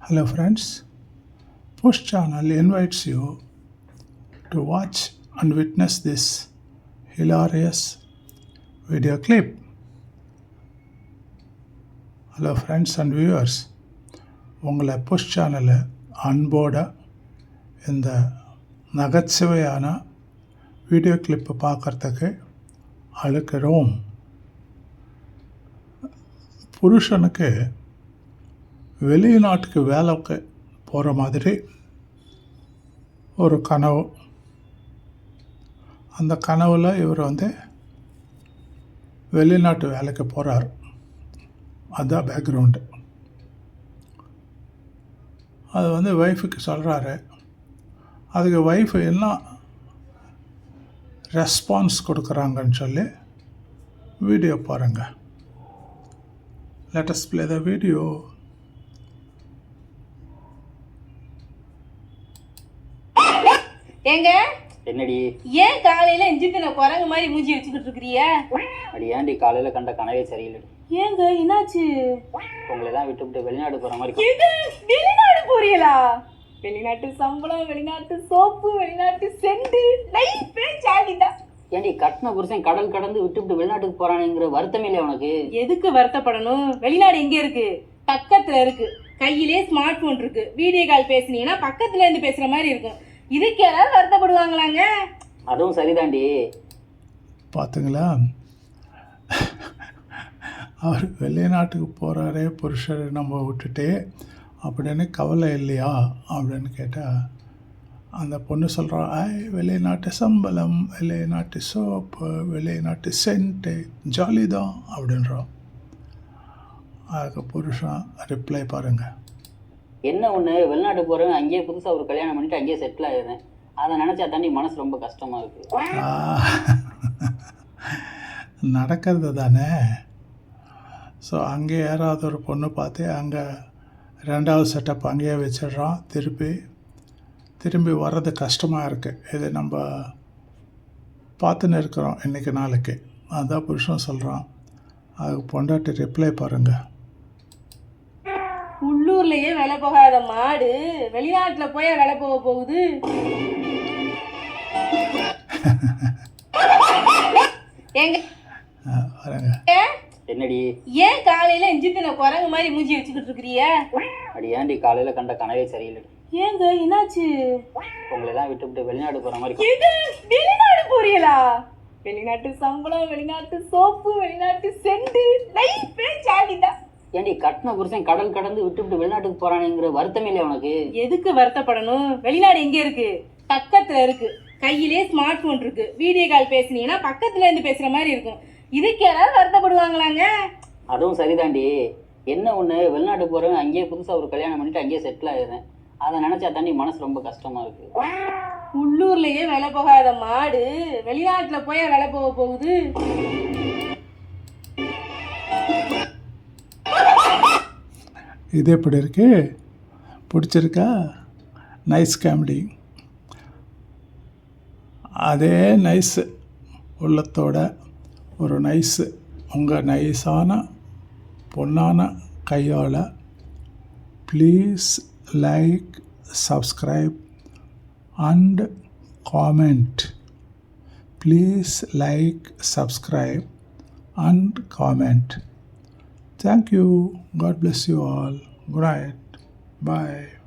Hello, friends. Push channel invites you to watch and witness this hilarious video clip. Hello friends and viewers உங்களை push சேனலை அன்போட இந்த நகைச்சுவையான video clip பார்க்குறதுக்கு அழுக்கிறோம் புருஷனுக்கு வெளிநாட்டுக்கு வேலைக்கு போகிற மாதிரி ஒரு கனவு. அந்த கனவில் இவர் வந்து வெளிநாட்டு வேலைக்கு போகிறார் அதுதான் பேக்ரவுண்டு அது வந்து ஒய்ஃபுக்கு சொல்கிறாரு அதுக்கு ஒய்ஃப் என்ன ரெஸ்பான்ஸ் கொடுக்குறாங்கன்னு சொல்லி வீடியோ பாருங்கள் லெட்டஸ் பிளே த வீடியோ ஏங்க? என்னடி? ஏன் காலையில இஞ்சித்தின குரங்கு மாதிரி மூஞ்சி வச்சுக்கிட்டு இருக்கிறிய அடி ஏன்டி காலையில கண்ட கனவே சரியில்லை ஏங்க என்னாச்சு? உங்களை எல்லாம் விட்டு விட்டு வெளிநாடு போற மாதிரி வெளிநாடு போறீங்களா? வெளிநாட்டு சம்பளம் வெளிநாட்டு சோப்பு வெளிநாட்டு செண்டு லைஃபே ஜாலிதான் ஏன்டி கட்டின புருஷன் கடல் கடந்து விட்டு விட்டு வெளிநாட்டுக்கு போறானுங்கிற வருத்தமே இல்லை உனக்கு? எதுக்கு வருத்தப்படணும்? வெளிநாடு எங்க இருக்கு? பக்கத்துல இருக்கு. கையிலே ஸ்மார்ட் போன் இருக்கு. வீடியோ கால் பேசுனீங்கன்னா பக்கத்துல இருந்து பேசுற மாதிரி இருக்கும். இதுக்கு யாராவது வருத்தப்படுவாங்களாங்க? அதுவும் சரிதாண்டி. பார்த்துங்களா? அவர் வெளிநாட்டுக்கு போகிறாரே புருஷரை நம்ம விட்டுட்டு அப்படின்னு கவலை இல்லையா? அப்படின்னு கேட்டால் அந்த பொண்ணு சொல்கிறா ஐ வெளிநாட்டு சம்பளம் வெளிநாட்டு சோப்பு வெளிநாட்டு சென்ட்டு ஜாலி தான் அப்படின்றோம் அதுக்கு புருஷன் ரிப்ளை பாருங்கள் என்ன ஒன்று வெளிநாட்டு போகிறவங்க அங்கேயே புதுசாக ஒரு கல்யாணம் பண்ணிட்டு அங்கேயே செட்டில் ஆயிடுறேன். அதை நினைச்சா தாண்டி மனசு ரொம்ப கஷ்டமாக இருக்குது நடக்கிறது தானே? ஸோ அங்கே யாராவது ஒரு பொண்ணு பார்த்து அங்கே ரெண்டாவது செட்டப் அங்கேயே வச்சிடுறோம். திருப்பி திரும்பி வர்றது கஷ்டமாக இருக்குது இது நம்ம பார்த்துன்னு இருக்கிறோம் இன்றைக்கி நாளைக்கு. அதான் புருஷன் சொல்கிறான் அதுக்கு பொண்டாட்டி ரிப்ளை பாருங்கள் உள்ளூர்லயே வேலை போகாத மாடு வெளிநாட்டுல போய் வேலை போக போகுது? என்னடி? ஏன் காலையில இஞ்சித்தின குரங்கு மாதிரி மூஞ்சி வச்சுக்கிட்டு இருக்கிறிய? அடி ஏன்டி காலையில கண்ட கனவே சரியில்லை? ஏங்க என்னாச்சு? உங்களை எல்லாம் விட்டு விட்டு வெளிநாடு போற மாதிரி இது வெளிநாடு போறீங்களா? வெளிநாட்டு சம்பளம் வெளிநாட்டு சோப்பு வெளிநாட்டு ஏன்டி கட்டின புருஷன் கடல் கடந்து விட்டு விட்டு வெளிநாட்டுக்கு போறானுங்கிற வருத்தமே இல்லை உனக்கு? எதுக்கு வருத்தப்படணும்? வெளிநாடு எங்க இருக்கு? பக்கத்துல இருக்கு. கையிலே ஸ்மார்ட் போன் இருக்கு. வீடியோ கால் பேசுனீங்கன்னா பக்கத்துல இருந்து பேசுற மாதிரி இருக்கும். இதுக்கு யாராவது வருத்தப்படுவாங்களாங்க? அதுவும் சரிதாண்டி. என்ன ஒண்ணு வெளிநாட்டு போறேன் அங்கேயே புதுசா ஒரு கல்யாணம் பண்ணிட்டு அங்கேயே செட்டில் ஆயிடுறேன். அதை நினைச்சா தாண்டி மனசு ரொம்ப கஷ்டமா இருக்கு. உள்ளூர்லயே வேலை போகாத மாடு வெளிநாட்டுல போய் வேலை போக போகுது? இது எப்படி இருக்கு. பிடிச்சிருக்கா? நைஸ் காமெடி அதே நைஸ் உள்ளத்தோட ஒரு நைஸு உங்கள் நைஸான பொன்னான கையால் please like subscribe and comment please like subscribe and comment Thank you. God bless you all. Good night. Bye.